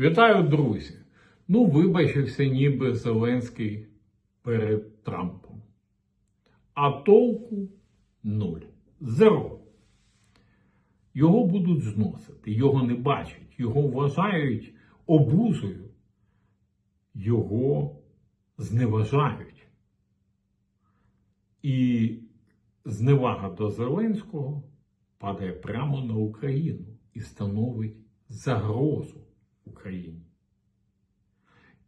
Вітаю, друзі! Ну, вибачився ніби Зеленський перед Трампом. А толку нуль. Зеро. Його будуть зносити, його не бачать, його вважають обузою, його зневажають. І зневага до Зеленського падає прямо на Україну і становить загрозу Україні.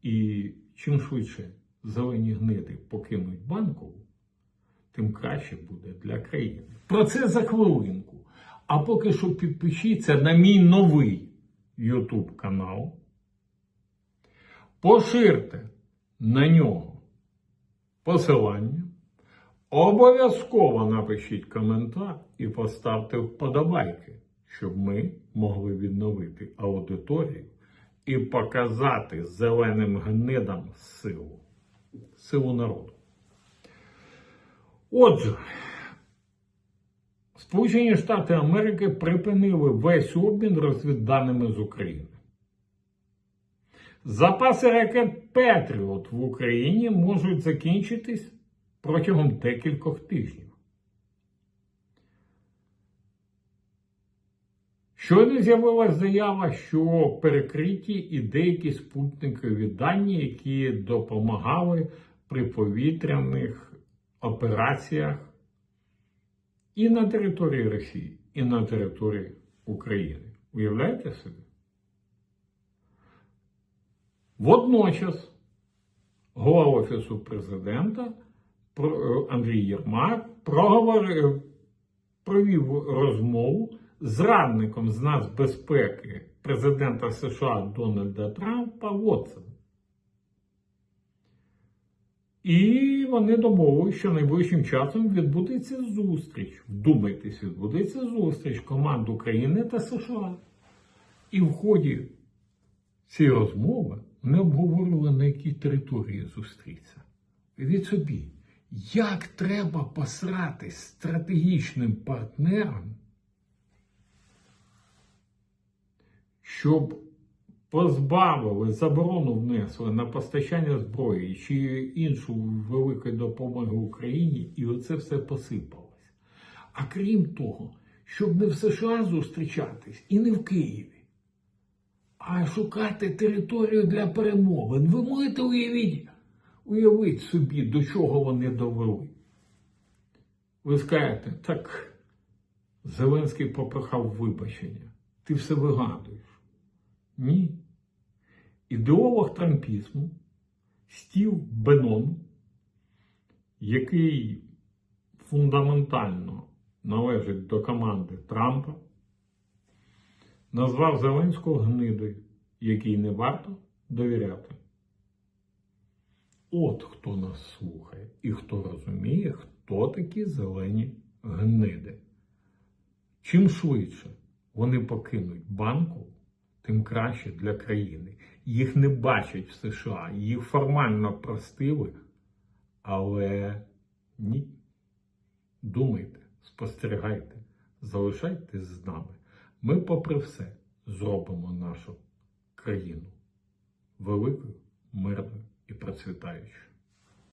І чим швидше зелені гниди покинуть банкову, тим краще буде для країни. Про це за хвилинку. А поки що підпишіться на мій новий YouTube канал. Поширте на нього посилання. Обов'язково напишіть коментар і поставте вподобайки, щоб ми могли відновити аудиторію і показати зеленим гнидам силу, силу народу. Отже, Сполучені Штати Америки припинили весь обмін розвідданими з України. Запаси ракет Петріот в Україні можуть закінчитись протягом декількох тижнів. Щойно з'явилася заява, що перекриті і деякі спутникові дані, які допомагали при повітряних операціях і на території Росії, і на території України. Уявляєте собі? Водночас голова Офісу президента Андрій Єрмак проговорив, провів розмову з радником з нацбезпеки президента США Дональда Трампа Вотсом. І вони домовилися, що найближчим часом відбудеться зустріч. Вдумайтесь, відбудеться зустріч команд України та США. І в ході цієї розмови ми обговорили, на якій території зустрітися. Від собі, як треба посратись стратегічним партнерам, щоб позбавили, заборону внесли на постачання зброї чи іншу великої допомоги Україні, і оце все посипалось. А крім того, щоб не в США зустрічатись і не в Києві, а шукати територію для перемовин. Ви можете уявити, уявити собі, до чого вони довели. Ви скажете, так Зеленський попрохав вибачення. Ти все вигадуєш. Ні. Ідеолог трампізму Стів Бенон, який фундаментально належить до команди Трампа, назвав Зеленського гнидою, якій не варто довіряти. От хто нас слухає і хто розуміє, хто такі зелені гниди. Чим швидше вони покинуть банку, тим краще для країни. Їх не бачать в США, їх формально простили, але ні. Думайте, спостерігайте, залишайтесь з нами. Ми, попри все, зробимо нашу країну великою, мирною і процвітаючою.